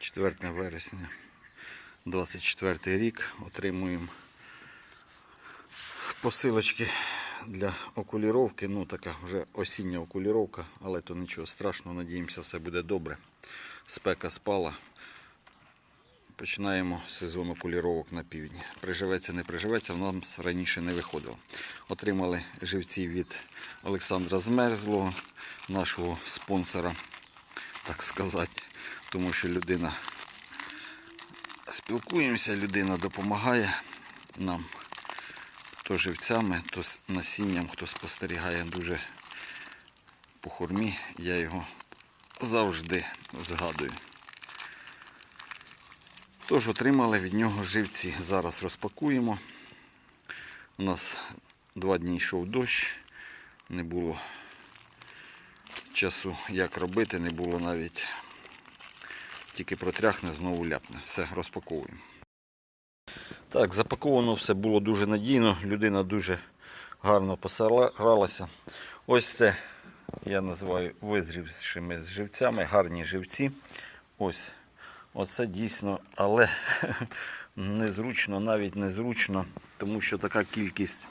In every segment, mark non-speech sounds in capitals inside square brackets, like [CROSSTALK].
4 вересня 24 рік. Отримуємо посилочки для окуліровки. Ну, така вже осіння окуліровка, але то нічого страшного, надіємося, все буде добре. Спека спала. Починаємо сезон окуліровок на півдні. Приживеться, не приживеться, в нас раніше не виходило. Отримали живці від Олександра Змерзлого, нашого спонсора, так сказати, тому що людина спілкуємося, людина допомагає нам то живцями, то насінням, хто спостерігає дуже по хурмі, я його завжди згадую. Тож отримали від нього живці. Зараз розпакуємо. У нас два дні йшов дощ, не було часу як робити, не було навіть тільки протряхне, знову ляпне. Все, розпаковуємо. Так, запаковано все було дуже надійно, людина дуже гарно постаралася. Ось це я називаю визрівшими живцями, гарні живці. Ось. Оце дійсно, але [LAUGHS] незручно, навіть незручно, тому що така кількість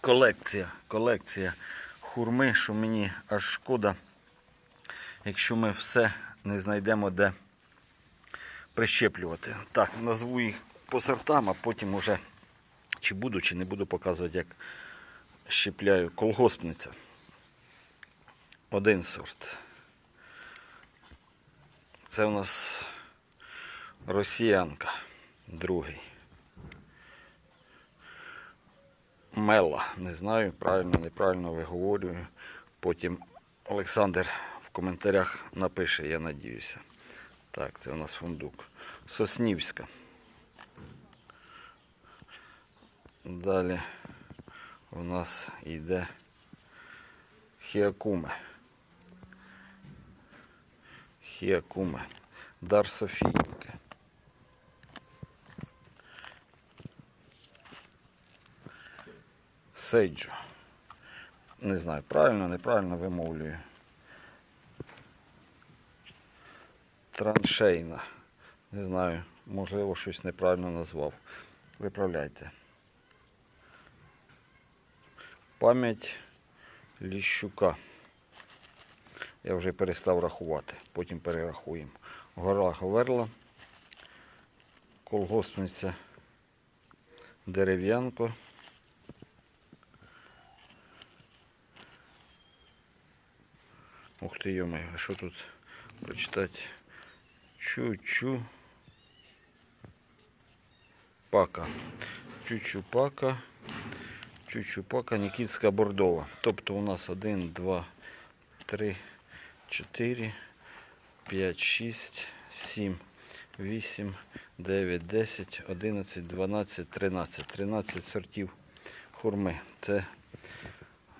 колекція, колекція хурми, що мені аж шкода, якщо ми все не знайдемо де прищеплювати. Так, назву їх по сортам, а потім уже чи буду, чи не буду показувати, як щепляю колгоспниця. Один сорт. Це у нас росіянка, другий. Мела, не знаю, правильно, неправильно виговорюю. Потім Олександр в коментарях напише, я надіюся. Так, це у нас фундук. Соснівська. Далі у нас йде хіакуме. Хіакуме. Дар Софіївки. Сейджо. Не знаю, правильно, неправильно вимовлюю. Траншейна. Не знаю, можливо, щось неправильно назвав. Виправляйте. Пам'ять Ліщука. Я вже перестав рахувати, потім перерахуємо. Гора Говерла, колгоспниця Дерев'янко. Ух ти, йомай, а що тут прочитати? Чу-чу. Пака. Чучупака. Чучупака Нікітська Бордова. Тобто у нас 1, 2, 3, 4, 5, 6, 7, 8, 9, 10, 11, 12, 13. 13 сортів хурми. Це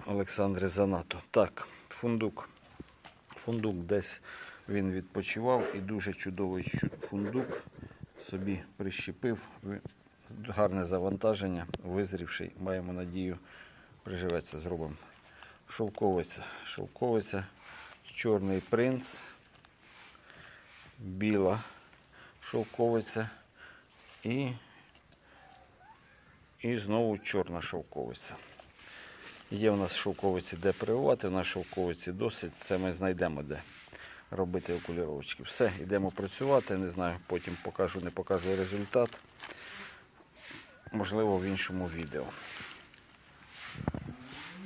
Олександре Занато. Так, фундук. Фундук десь він відпочивав і дуже чудовий фундук собі прищепив. Гарне завантаження, визрівший, маємо надію, приживеться, зробимо. Шовковиця. Шовковиця, чорний принц, біла шовковиця і, і знову чорна шовковиця. Є у нас шовковиці, де прививати, у нас шовковиці досить, це ми знайдемо де робити окуліровочки. Все, йдемо працювати, не знаю, потім покажу, не покажу результат. Можливо, в іншому відео.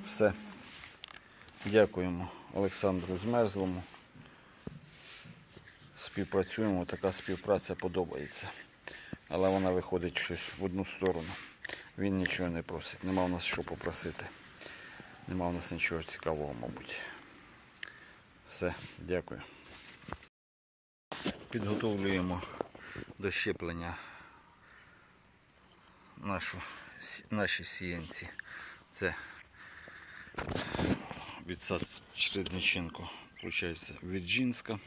Все. Дякуємо Олександру Змерзлому. Співпрацюємо, така співпраця подобається. Але вона виходить щось в одну сторону. Він нічого не просить, нема у нас що попросити. Нема у нас нічого цікавого, мабуть. Все, дякую. Підготовлюємо до щеплення нашу, наші сіянці. Це відсад Чередниченко, виходить, Віджинська.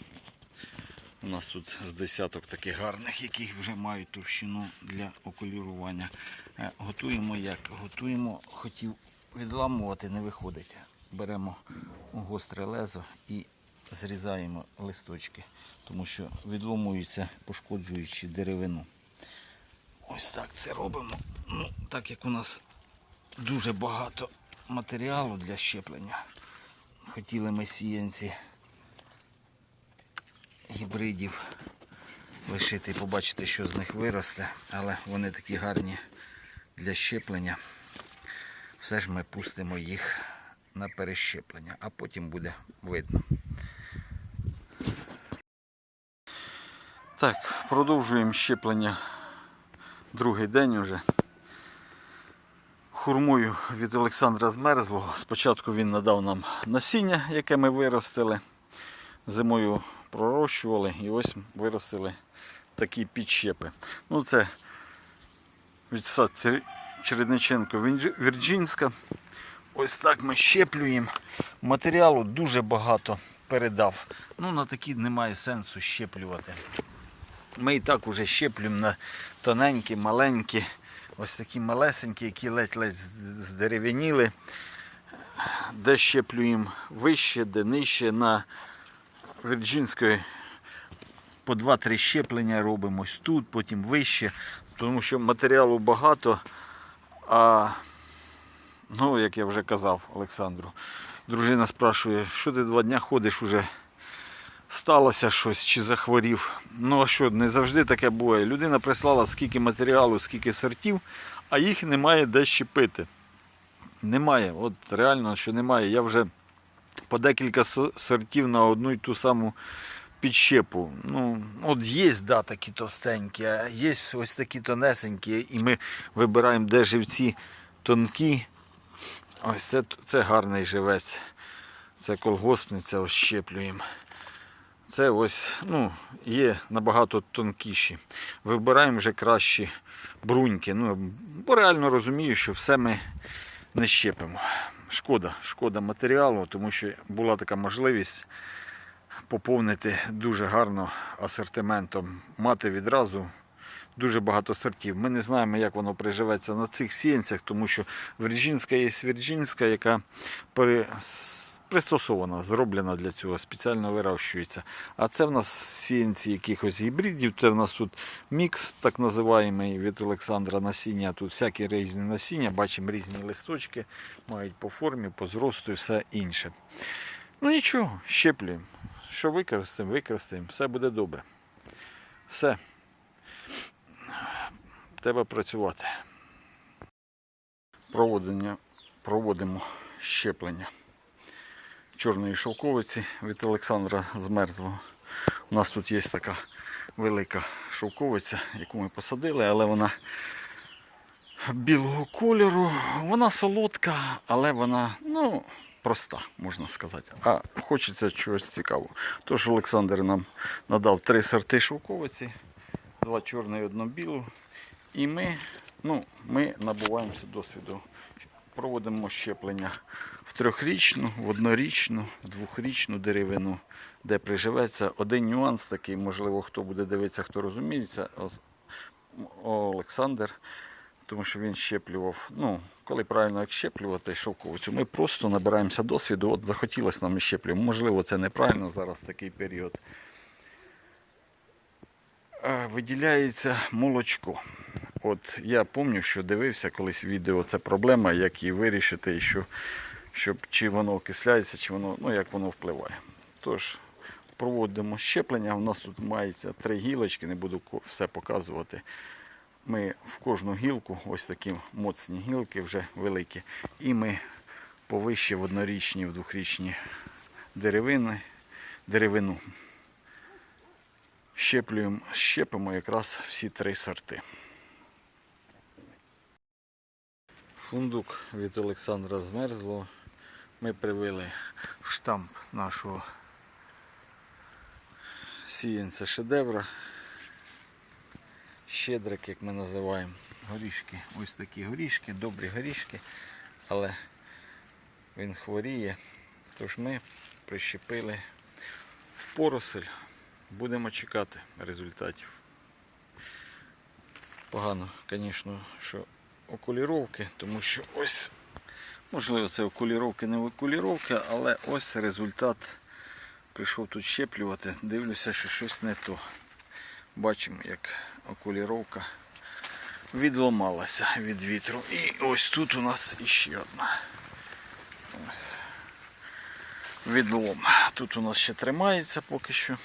У нас тут з десяток таких гарних, які вже мають товщину для окулірування. Е, Готуємо як? Готуємо, хотів відламувати, не виходить. Беремо гостре лезо і зрізаємо листочки, тому що відломуються, пошкоджуючи деревину. Ось так це робимо. Ну, так як у нас дуже багато матеріалу для щеплення. Хотіли ми сіянці гібридів лишити і побачити, що з них виросте, але вони такі гарні для щеплення. Все ж ми пустимо їх на перещеплення, а потім буде видно. Так, продовжуємо щеплення другий день уже. Хурмою від Олександра Змерзлого. Спочатку він надав нам насіння, яке ми виростили. Зимою пророщували і ось виростили такі підщепи. Ну, це від сад Чередниченко Вірджинська. Ось так ми щеплюємо. Матеріалу дуже багато передав. Ну, на такі немає сенсу щеплювати. Ми і так уже щеплюємо на тоненькі, маленькі, ось такі малесенькі, які ледь-ледь здерев'яніли. Де щеплюємо вище, де нижче. На Вірджинської по 2-3 щеплення робимо ось тут, потім вище, тому що матеріалу багато. А ну, як я вже казав Олександру, дружина спрашує, що ти два дня ходиш уже сталося щось чи захворів. Ну а що, не завжди таке буває. Людина прислала скільки матеріалу, скільки сортів, а їх немає де щепити. Немає. От реально, що немає. Я вже по декілька сортів на одну й ту саму підщепу. Ну, от є, да, такі товстенькі, а є ось такі тонесенькі, і ми вибираємо, де живці тонкі. Ось це, це гарний живець. Це колгоспниця, щеплюємо. Це ось, ну, є набагато тонкіші. Вибираємо вже кращі бруньки. Ну, бо реально розумію, що все ми не щепимо. Шкода, шкода матеріалу, тому що була така можливість поповнити дуже гарно асортиментом, мати відразу дуже багато сортів. Ми не знаємо, як воно приживеться на цих сіянцях, тому що Вірджинська є Вірджинська, яка пере... пристосована, зроблена для цього, спеціально вирощується. А це в нас сіянці якихось гібридів, це в нас тут мікс, так називаємий від Олександра насіння. Тут всякі різні насіння, бачимо різні листочки, мають по формі, по зросту і все інше. Ну нічого, щеплюємо. Що використаємо, використаємо, все буде добре. Все. Треба працювати. Проводення, проводимо щеплення чорної шовковиці від Олександра Змерзлого. У нас тут є така велика шовковиця, яку ми посадили, але вона білого кольору. Вона солодка, але вона ну, проста, можна сказати. А хочеться чогось цікавого. Тож Олександр нам надав три сорти шовковиці, два чорної, одну білу. І ми, ну, ми набуваємося досвіду. Проводимо щеплення в трьохрічну, в однорічну, в двохрічну деревину, де приживеться. Один нюанс такий, можливо, хто буде дивитися, хто розуміється, Олександр, тому що він щеплював. Ну, коли правильно як щеплювати шовковицю, ми просто набираємося досвіду. От захотілося нам щеплюємо. Можливо, це неправильно зараз такий період. Виділяється молочко. От я пам'ятаю, що дивився колись відео, це проблема, як її вирішити, і що, щоб чи воно окисляється, чи воно, ну як воно впливає. Тож, проводимо щеплення. У нас тут мається три гілочки, не буду все показувати. Ми в кожну гілку, ось такі моцні гілки, вже великі. І ми повище в однорічні, в двохрічні деревини, деревину. Щеплюємо, щепимо якраз всі три сорти. Фундук від Олександра Змерзлого. Ми привели в штамп нашого сіянця шедевра. Щедрик, як ми називаємо. Горішки. Ось такі горішки, добрі горішки, але він хворіє. Тож ми прищепили в поросель. Будемо чекати результатів. Погано, звісно, що окуліровки, тому що ось, можливо, це окуліровки, не окуліровки, але ось результат Прийшов тут щеплювати, дивлюся, що щось не то. Бачимо, як окуліровка відломалася від вітру. І ось тут у нас іще одна. Ось. Відлом. Тут у нас ще тримається поки що.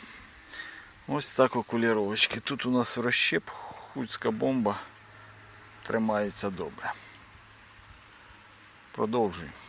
Ось так окуліровочки. Тут у нас розщеп, хуцька бомба. Тримається добре. Продовжуємо.